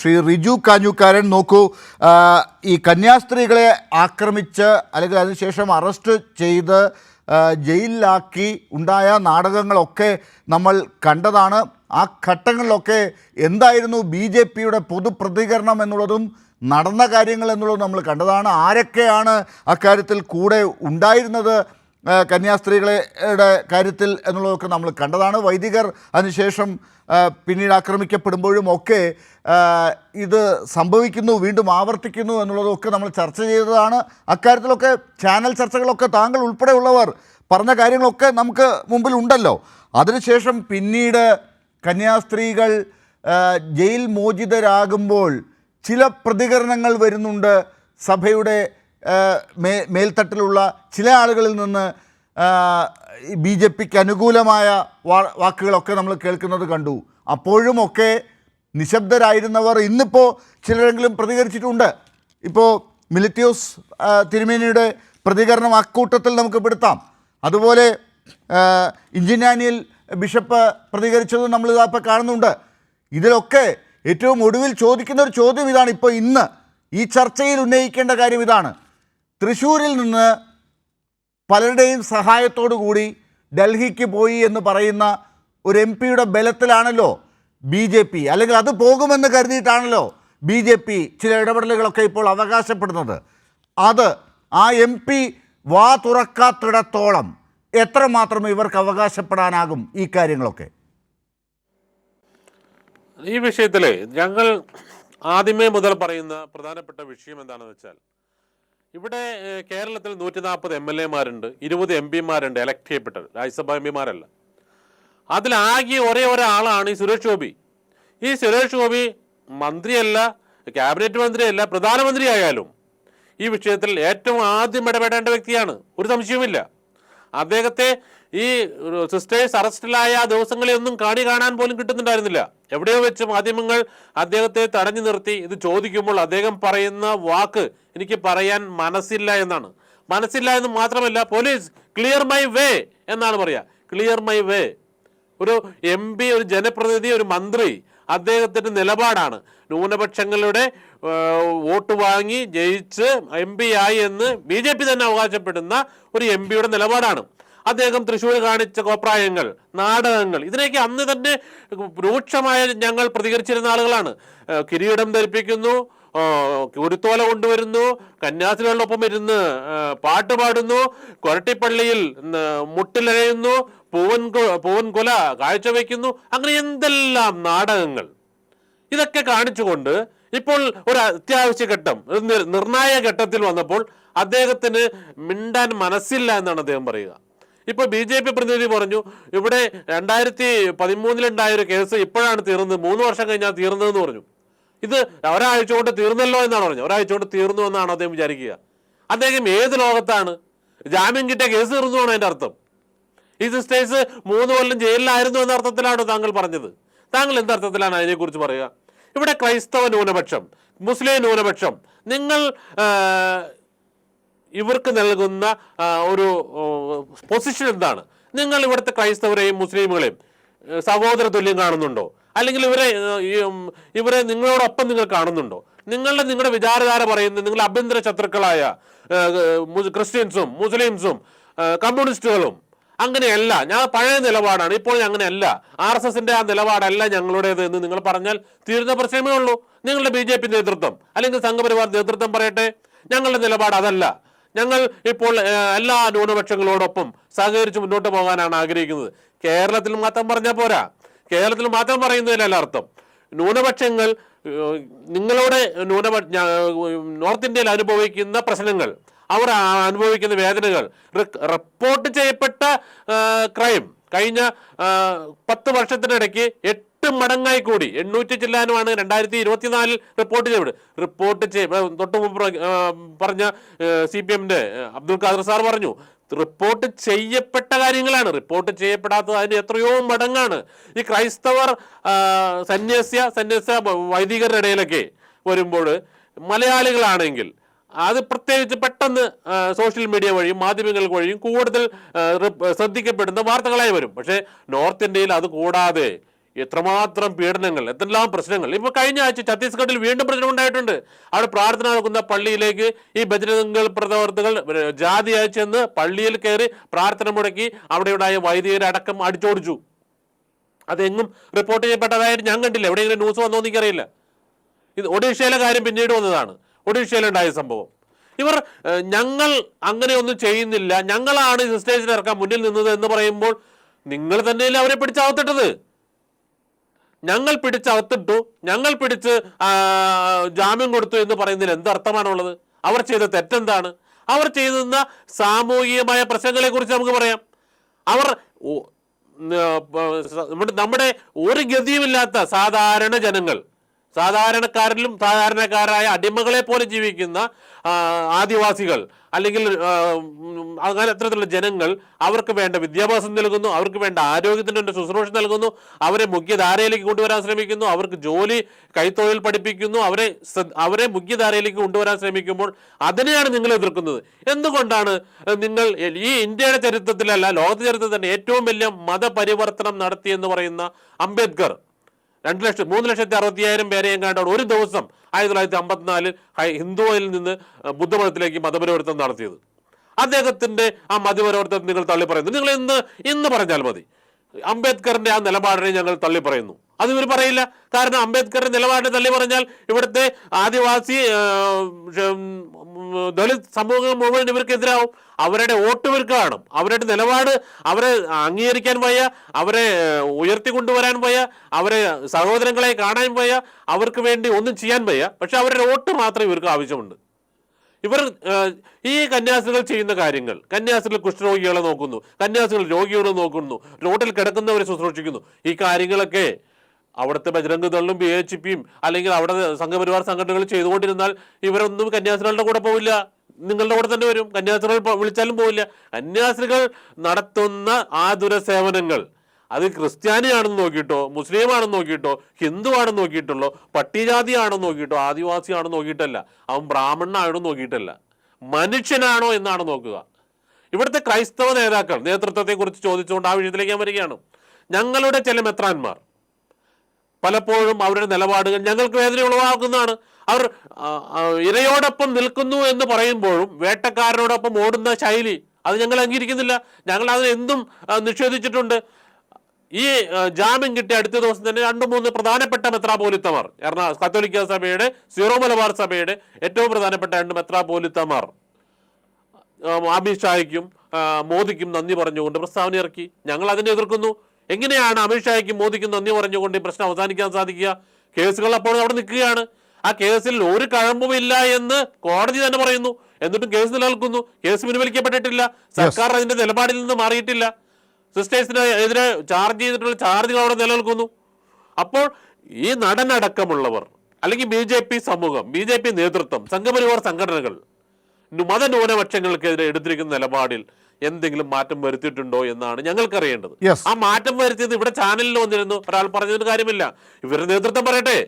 ശ്രീ റിജു കാഞ്ഞുക്കാരൻ നോക്കൂ ഈ കന്യാസ്ത്രീകളെ ആക്രമിച്ച് അല്ലെങ്കിൽ അതിനുശേഷം അറസ്റ്റ് ചെയ്ത് ജയിലിലാക്കി ഉണ്ടായ നാടകങ്ങളൊക്കെ നമ്മൾ കണ്ടതാണ്. ആ ഘട്ടങ്ങളിലൊക്കെ എന്തായിരുന്നു ബി ജെ പിയുടെ പൊതുപ്രതികരണം എന്നുള്ളതും നടന്ന കാര്യങ്ങൾ എന്നുള്ളതും നമ്മൾ കണ്ടതാണ്. ആരൊക്കെയാണ് അക്കാര്യത്തിൽ കൂടെ ഉണ്ടായിരുന്നത്? കന്യാസ്ത്രീകളുടെ കാര്യത്തിൽ എന്നുള്ളതൊക്കെ നമ്മൾ കണ്ടതാണ്. വൈദികർ അതിനുശേഷം പിന്നീട് ആക്രമിക്കപ്പെടുമ്പോഴും ഒക്കെ ഇത് സംഭവിക്കുന്നു വീണ്ടും ആവർത്തിക്കുന്നു എന്നുള്ളതൊക്കെ നമ്മൾ ചർച്ച ചെയ്തതാണ്. അക്കാര്യത്തിലൊക്കെ ചാനൽ ചർച്ചകളൊക്കെ താങ്കൾ ഉൾപ്പെടെയുള്ളവർ പറഞ്ഞ കാര്യങ്ങളൊക്കെ നമുക്ക് മുമ്പിൽ ഉണ്ടല്ലോ. അതിനുശേഷം പിന്നീട് കന്യാസ്ത്രീകൾ ജയിൽ മോചിതരാകുമ്പോൾ ചില പ്രതികരണങ്ങൾ വരുന്നുണ്ട് സഭയുടെ മേ മേൽത്തട്ടിലുള്ള ചില ആളുകളിൽ നിന്ന് ബി ജെ പിക്ക് അനുകൂലമായ വാക്കുകളൊക്കെ നമ്മൾ കേൾക്കുന്നത് കണ്ടു. അപ്പോഴുമൊക്കെ നിശബ്ദരായിരുന്നവർ ഇന്നിപ്പോൾ ചിലരെങ്കിലും പ്രതികരിച്ചിട്ടുണ്ട്. ഇപ്പോൾ മിലിറ്റിയോസ് തിരുമേനിയുടെ പ്രതികരണം അക്കൂട്ടത്തിൽ നമുക്ക് പെടുത്താം. അതുപോലെ ഇഞ്ചിനാനിയിൽ ബിഷപ്പ് പ്രതികരിച്ചതും നമ്മൾ ഇപ്പോൾ കാണുന്നുണ്ട്. ഇതിലൊക്കെ ഏറ്റവും ഒടുവിൽ ചോദിക്കുന്ന ഒരു ചോദ്യം ഇതാണ് ഇപ്പോൾ ഇന്ന്. ഈ ചർച്ചയിൽ ഉന്നയിക്കേണ്ട കാര്യം ഇതാണ്. തൃശ്ശൂരിൽ നിന്ന് പലരുടെയും സഹായത്തോടു കൂടി ഡൽഹിക്ക് പോയി എന്ന് പറയുന്ന ഒരു എം പിയുടെ ബലത്തിലാണല്ലോ ബി ജെ പി. അല്ലെങ്കിൽ അത് പോകുമെന്ന് കരുതിയിട്ടാണല്ലോ ബി ജെ പി ചില ഇടപെടലുകളൊക്കെ ഇപ്പോൾ അവകാശപ്പെടുന്നത്. അത് ആ എം പി വാ തുറക്കാത്തിടത്തോളം എത്രമാത്രം ഇവർക്ക് അവകാശപ്പെടാനാകും ഈ കാര്യങ്ങളൊക്കെ? ഈ വിഷയത്തിൽ ഞങ്ങൾ ആദ്യമേ മുതൽ പറയുന്ന പ്രധാനപ്പെട്ട വിഷയം എന്താണെന്ന് വെച്ചാൽ ഇവിടെ കേരളത്തിൽ നൂറ്റി നാൽപ്പത് എം എൽ എമാരുണ്ട് ഇരുപത് എം പിമാരുണ്ട് എലക്ട് ചെയ്യപ്പെട്ടത് രാജ്യസഭാ എം പിമാരല്ല. അതിലാകെ ഒരേ ഒരാളാണ് ഈ സുരേഷ് ഗോപി. ഈ സുരേഷ് ഗോപി മന്ത്രിയല്ല ക്യാബിനറ്റ് മന്ത്രിയല്ല പ്രധാനമന്ത്രിയായാലും ഈ വിഷയത്തിൽ ഏറ്റവും ആദ്യം ഇടപെടേണ്ട വ്യക്തിയാണ്. ഒരു സംശയവുമില്ല. അദ്ദേഹത്തെ ഈ സിസ്റ്റേഴ്സ് അറസ്റ്റിലായ ആ ഒന്നും കാണി കാണാൻ പോലും കിട്ടുന്നുണ്ടായിരുന്നില്ല. എവിടെയോ വെച്ച് മാധ്യമങ്ങൾ അദ്ദേഹത്തെ തടഞ്ഞു നിർത്തി. ഇത് ചോദിക്കുമ്പോൾ അദ്ദേഹം പറയുന്ന വാക്ക് എനിക്ക് പറയാൻ മനസ്സില്ല എന്നാണ്. മനസ്സില്ല എന്ന് മാത്രമല്ല പോലീസ് ക്ലിയർ മൈ വേ എന്നാണ് പറയാ. ക്ലിയർ മൈ വേ ഒരു എം ഒരു ജനപ്രതിനിധി ഒരു മന്ത്രി അദ്ദേഹത്തിന്റെ നിലപാടാണ്. ന്യൂനപക്ഷങ്ങളുടെ വോട്ട് വാങ്ങി ജയിച്ച് എം പി ആയി എന്ന് ബി ജെ പി തന്നെ അവകാശപ്പെടുന്ന ഒരു എം പിയുടെ നിലപാടാണ്. അദ്ദേഹം തൃശ്ശൂർ കാണിച്ച കോപ്രായങ്ങൾ നാടകങ്ങൾ ഇതിനൊക്കെ അന്ന് തന്നെ രൂക്ഷമായ ഞങ്ങൾ പ്രതികരിച്ചിരുന്ന ആളുകളാണ്. കിരീടം ധരിപ്പിക്കുന്നു കുരുത്തോല കൊണ്ടുവരുന്നു കന്യാസ്ത്രീകളോടൊപ്പം ഇരുന്ന് പാട്ട് പാടുന്നു കൊരട്ടിപ്പള്ളിയിൽ മുട്ടിലഴയുന്നു പൂവൻ പൂവൻ കൊല കാഴ്ചവെക്കുന്നു അങ്ങനെ എന്തെല്ലാം നാടകങ്ങൾ. ഇതൊക്കെ കാണിച്ചുകൊണ്ട് ഇപ്പോൾ ഒരു അത്യാവശ്യ ഘട്ടം നിർണായക ഘട്ടത്തിൽ വന്നപ്പോൾ അദ്ദേഹത്തിന് മിണ്ടാൻ മനസ്സില്ല എന്നാണ് അദ്ദേഹം പറയുക. ഇപ്പോൾ ബി ജെ പി പ്രതിനിധി പറഞ്ഞു ഇവിടെ രണ്ടായിരത്തി പതിമൂന്നിലുണ്ടായ ഒരു കേസ് ഇപ്പോഴാണ് തീർന്നത് മൂന്ന് വർഷം കഴിഞ്ഞാൽ തീർന്നതെന്ന് പറഞ്ഞു. ഇത് ഒരാഴ്ച കൊണ്ട് തീർന്നല്ലോ എന്നാണ് പറഞ്ഞത്. ഒരാഴ്ച കൊണ്ട് തീർന്നു എന്നാണ് അദ്ദേഹം വിചാരിക്കുക. അദ്ദേഹം ഏത് ലോകത്താണ്? ജാമ്യം കിട്ടിയ കേസ് തീർന്നു ആണ് അതിന്റെ അർത്ഥം. ഈ സിസ്റ്റേഴ്സ് മൂന്ന് കൊല്ലം ജയിലിലായിരുന്നു എന്ന അർത്ഥത്തിലാണോ താങ്കൾ പറഞ്ഞത്. താങ്കൾ എന്തർത്ഥത്തിലാണ് അതിനെക്കുറിച്ച് പറയുക? ഇവിടെ ക്രൈസ്തവ ന്യൂനപക്ഷം മുസ്ലിം ന്യൂനപക്ഷം നിങ്ങൾ ഇവർക്ക് നൽകുന്ന ഒരു പൊസിഷൻ എന്താണ്? നിങ്ങൾ ഇവിടുത്തെ ക്രൈസ്തവരെയും മുസ്ലിമുകളെയും സഹോദര തുല്യം കാണുന്നുണ്ടോ? അല്ലെങ്കിൽ ഇവരെ ഇവരെ നിങ്ങളോടൊപ്പം നിങ്ങൾ കാണുന്നുണ്ടോ? നിങ്ങളുടെ നിങ്ങളുടെ വിചാരധാര പറയുന്നത് നിങ്ങളുടെ അഭ്യന്തര ശത്രുക്കളായ ക്രിസ്ത്യൻസും മുസ്ലിംസും കമ്മ്യൂണിസ്റ്റുകളും അങ്ങനെയല്ല. ഞാൻ പഴയ നിലപാടാണ്. ഇപ്പോൾ അങ്ങനെയല്ല. ആർ എസ് എസിന്റെ ആ നിലപാടല്ല ഞങ്ങളുടേത് എന്ന് നിങ്ങൾ പറഞ്ഞാൽ തീരുന്ന പ്രശ്നമേ ഉള്ളൂ. നിങ്ങളുടെ ബി ജെ പി നേതൃത്വം അല്ലെങ്കിൽ സംഘപരിവാർ നേതൃത്വം പറയട്ടെ. ഞങ്ങളുടെ നിലപാട് അതല്ല. ഞങ്ങൾ ഇപ്പോൾ എല്ലാ ന്യൂനപക്ഷങ്ങളോടൊപ്പം സഹകരിച്ച് മുന്നോട്ട് പോകാനാണ് ആഗ്രഹിക്കുന്നത്. കേരളത്തിൽ മാത്രം പറഞ്ഞാൽ പോരാ. കേരളത്തിൽ മാത്രം പറയുന്നതിലല്ല അർത്ഥം. ന്യൂനപക്ഷങ്ങൾ നിങ്ങളുടെ ന്യൂനപക്ഷ നോർത്ത് ഇന്ത്യയിൽ അനുഭവിക്കുന്ന പ്രശ്നങ്ങൾ അവർ അനുഭവിക്കുന്ന വേദനകൾ. റിപ്പോർട്ട് ചെയ്യപ്പെട്ട ക്രൈം കഴിഞ്ഞ പത്ത് വർഷത്തിനിടയ്ക്ക് എട്ട് മടങ്ങായി കൂടി. എണ്ണൂറ്റി ചില്ലാനുമാണ് രണ്ടായിരത്തി ഇരുപത്തിനാലിൽ റിപ്പോർട്ട് ചെയ്തത് റിപ്പോർട്ട് ചെയ്യ തൊട്ട് മുമ്പ് പറഞ്ഞ സി പി എമ്മിന്റെ അബ്ദുൽ ഖാദർ സാർ പറഞ്ഞു റിപ്പോർട്ട് ചെയ്യപ്പെട്ട കാര്യങ്ങളാണ്. റിപ്പോർട്ട് ചെയ്യപ്പെടാത്തത് അതിന് എത്രയോ മടങ്ങാണ്. ഈ ക്രൈസ്തവർ സന്യാസ്യ സന്യാസ വൈദികരുടെ ഇടയിലൊക്കെ വരുമ്പോൾ മലയാളികളാണെങ്കിൽ അത് പ്രത്യേകിച്ച് പെട്ടെന്ന് സോഷ്യൽ മീഡിയ വഴിയും മാധ്യമങ്ങൾ വഴിയും കൂടുതൽ ശ്രദ്ധിക്കപ്പെടുന്ന വാർത്തകളായി വരും. പക്ഷേ നോർത്ത് ഇന്ത്യയിൽ അത് കൂടാതെ എത്രമാത്രം പീഡനങ്ങൾ എന്തെല്ലാം പ്രശ്നങ്ങൾ. ഇപ്പൊ കഴിഞ്ഞ ആഴ്ച ഛത്തീസ്ഗഡിൽ വീണ്ടും പ്രശ്നം ഉണ്ടായിട്ടുണ്ട്. അവിടെ പ്രാർത്ഥന നടക്കുന്ന പള്ളിയിലേക്ക് ഈ ബജരംഗൾ പ്രവർത്തകൾ ജാതി അയച്ചെന്ന് പള്ളിയിൽ കയറി പ്രാർത്ഥന മുടക്കി അവിടെയുണ്ടായ വൈദികരെ അടക്കം അടിച്ചോടിച്ചു. അതെങ്ങും റിപ്പോർട്ട് ചെയ്യപ്പെട്ടതായിട്ട് ഞാൻ കണ്ടില്ല. എവിടെയെങ്കിലും ന്യൂസ് വന്നോ എനിക്കറിയില്ല. ഇത് ഒഡീഷയിലെ കാര്യം പിന്നീട് വന്നതാണ്. ഒഡീഷയിലുണ്ടായ സംഭവം. ഇവർ ഞങ്ങൾ അങ്ങനെയൊന്നും ചെയ്യുന്നില്ല. ഞങ്ങളാണ് ഈ സ്റ്റേജിൽ ഇറക്കാൻ മുന്നിൽ നിന്നത് എന്ന് പറയുമ്പോൾ നിങ്ങൾ തന്നെയല്ലേ അവരെ പിടിച്ചകത്തിട്ടത്? ഞങ്ങൾ പിടിച്ചകത്തിട്ടു ഞങ്ങൾ പിടിച്ച് ജാമ്യം കൊടുത്തു എന്ന് പറയുന്നതിൽ എന്ത് അർത്ഥമാണുള്ളത്? അവർ ചെയ്ത തെറ്റെന്താണ്? അവർ ചെയ്യുന്ന സാമൂഹികമായ പ്രശ്നങ്ങളെ കുറിച്ച് നമുക്ക് പറയാം. അവർ നമ്മുടെ ഒരു ഗതിയുമില്ലാത്ത സാധാരണ ജനങ്ങൾ സാധാരണക്കാരിലും സാധാരണക്കാരായ അടിമകളെ പോലെ ജീവിക്കുന്ന ആദിവാസികൾ അല്ലെങ്കിൽ അങ്ങനെ അത്തരത്തിലുള്ള ജനങ്ങൾ അവർക്ക് വേണ്ട വിദ്യാഭ്യാസം നൽകുന്നു അവർക്ക് വേണ്ട ആരോഗ്യത്തിന്റെ വേണ്ട ശുശ്രൂഷ നൽകുന്നു അവരെ മുഖ്യധാരയിലേക്ക് കൊണ്ടുവരാൻ ശ്രമിക്കുന്നു അവർക്ക് ജോലി കൈത്തൊഴിൽ പഠിപ്പിക്കുന്നു അവരെ അവരെ മുഖ്യധാരയിലേക്ക് കൊണ്ടുവരാൻ ശ്രമിക്കുമ്പോൾ അതിനെയാണ് നിങ്ങൾ എതിർക്കുന്നത്. എന്തുകൊണ്ടാണ് നിങ്ങൾ ഈ ഇന്ത്യയുടെ ചരിത്രത്തിലല്ല ലോക ചരിത്രത്തിൽ തന്നെ ഏറ്റവും വലിയ മതപരിവർത്തനം നടത്തിയെന്ന് പറയുന്ന അംബേദ്കർ രണ്ട് ലക്ഷം മൂന്ന് ലക്ഷത്തി അറുപത്തിയായിരം പേരെ എങ്ങാണ്ടാണ് ഒരു ദിവസം ആയിരത്തി തൊള്ളായിരത്തി അമ്പത്തിനാലിൽ ഹിന്ദുവിൽ നിന്ന് ബുദ്ധമതത്തിലേക്ക് മതപരിവർത്തനം നടത്തിയത്. അദ്ദേഹത്തിന്റെ ആ മതപരിവർത്തനം നിങ്ങൾ തള്ളി പറയുന്നു നിങ്ങൾ ഇന്ന് ഇന്ന് പറഞ്ഞാൽ മതി. അംബേദ്കറിന്റെ ആ നിലപാടിനെ ഞങ്ങൾ തള്ളി പറയുന്നു അത് ഇവർ പറയില്ല. കാരണം അംബേദ്കറിന്റെ നിലപാട് തള്ളി പറഞ്ഞാൽ ഇവിടുത്തെ ആദിവാസി ദളിത് സമൂഹം മുഴുവൻ ഇവർക്കെതിരാവും. അവരുടെ വോട്ട് ഇവർക്ക് കാണും അവരുടെ നിലപാട് അവരെ അംഗീകരിക്കാൻ വയ്യ അവരെ ഉയർത്തി കൊണ്ടുവരാൻ വയ്യ അവരെ സഹോദരങ്ങളെ കാണാൻ വയ്യ അവർക്ക് വേണ്ടി ഒന്നും ചെയ്യാൻ വയ്യ. പക്ഷെ അവരുടെ വോട്ട് മാത്രം ഇവർക്ക് ആവശ്യമുണ്ട്. ഇവർ ഈ കന്യാസികൾ ചെയ്യുന്ന കാര്യങ്ങൾ കന്യാസികൾ കുഷ്ഠരോഗികളെ നോക്കുന്നു കന്യാസികൾ രോഗികളെ നോക്കുന്നു റോഡിൽ കിടക്കുന്നവരെ ശുശ്രൂഷിക്കുന്നു ഈ കാര്യങ്ങളൊക്കെ അവിടുത്തെ ബജരംഗ് ദളും ബി എച്ച് പിയും അല്ലെങ്കിൽ അവിടെ സംഘപരിവാർ സംഘടനകൾ ചെയ്തുകൊണ്ടിരുന്നാൽ ഇവരൊന്നും കന്യാസ്ത്രീകളുടെ കൂടെ പോവില്ല. നിങ്ങളുടെ കൂടെ തന്നെ വരും. കന്യാസ്ത്രീകൾ വിളിച്ചാലും പോവില്ല. കന്യാസ്ത്രീകൾ നടത്തുന്ന ആതുര സേവനങ്ങൾ. അത് ക്രിസ്ത്യാനിയാണെന്ന് നോക്കിയിട്ടോ മുസ്ലിം ആണെന്ന് നോക്കിയിട്ടോ ഹിന്ദു ആണെന്ന് നോക്കിയിട്ടുള്ളോ പട്ടികജാതി ആണെന്ന് നോക്കിയിട്ടോ ആദിവാസി ആണെന്ന് നോക്കിയിട്ടല്ല. അവൻ ബ്രാഹ്മണനാണോ നോക്കിയിട്ടല്ല. മനുഷ്യനാണോ എന്നാണ് നോക്കുക. ഇവിടുത്തെ ക്രൈസ്തവ നേതാക്കൾ നേതൃത്വത്തെക്കുറിച്ച് ചോദിച്ചുകൊണ്ട് ആ വിഷയത്തിലേക്ക് ഞാൻ വരികയാണ്. ഞങ്ങളുടെ ചില മെത്രാന്മാർ. പലപ്പോഴും അവരുടെ നിലപാടുകൾ ഞങ്ങൾക്ക് വേദന ഉളവാക്കുന്നതാണ്. അവർ ഇരയോടൊപ്പം നിൽക്കുന്നു എന്ന് പറയുമ്പോഴും വേട്ടക്കാരനോടൊപ്പം ഓടുന്ന ശൈലി അത് ഞങ്ങൾ അംഗീകരിക്കുന്നില്ല. ഞങ്ങൾ അതിന് എന്തും നിഷേധിച്ചിട്ടുണ്ട്. ഈ ജാമ്യം കിട്ടിയ അടുത്ത ദിവസം തന്നെ രണ്ട് മൂന്ന് പ്രധാനപ്പെട്ട മെത്രാപോലിത്തമാർ എറണാകുളം കത്തോലിക്ക സഭയുടെ സീറോ മലബാർ സഭയുടെ ഏറ്റവും പ്രധാനപ്പെട്ട രണ്ട് മെത്രാപോലിത്തമാർ അമിത്ഷായ്ക്കും മോദിക്കും നന്ദി പറഞ്ഞുകൊണ്ട് പ്രസ്താവന ഇറക്കി. ഞങ്ങൾ അതിനെ എതിർക്കുന്നു. എങ്ങനെയാണ് അമിത്ഷായ്ക്കും മോദിക്കും നന്ദി പറഞ്ഞുകൊണ്ട് ഈ പ്രശ്നം അവസാനിക്കാൻ സാധിക്കുക? കേസുകൾ അപ്പോൾ അവിടെ നിൽക്കുകയാണ്. ആ കേസിൽ ഒരു കഴമ്പുമില്ല എന്ന് കോടതി തന്നെ പറയുന്നു. എന്നിട്ടും കേസ് നിലനിൽക്കുന്നു. കേസ് പിൻവലിക്കപ്പെട്ടിട്ടില്ല. സർക്കാർ അതിന്റെ നിലപാടിൽ നിന്ന് മാറിയിട്ടില്ല. സിസ്റ്റേഴ്സിന് എതിരെ ചാർജ് ചെയ്തിട്ടുള്ള ചാർജുകൾ അവിടെ നിലനിൽക്കുന്നു. അപ്പോൾ ഈ നടനടക്കമുള്ളവർ അല്ലെങ്കിൽ ബി ജെ പി സമൂഹം ബി ജെ പി നേതൃത്വം സംഘപരിവാർ സംഘടനകൾ ന്യൂ- മതന്യൂനപക്ഷങ്ങൾക്കെതിരെ എടുത്തിരിക്കുന്ന നിലപാടിൽ എന്തെങ്കിലും മാറ്റം വരുത്തിയിട്ടുണ്ടോ എന്നാണ് ഞങ്ങൾക്കറിയേണ്ടത്. അറിയേണ്ടത് ആ മാറ്റം വരുത്തിയത് ഇവിടെ ചാനലിൽ വന്നിരുന്നു. ഒരാൾ പറഞ്ഞതിന് കാര്യമില്ല. ഇവരുടെ നേതൃത്വം പറയട്ടെ.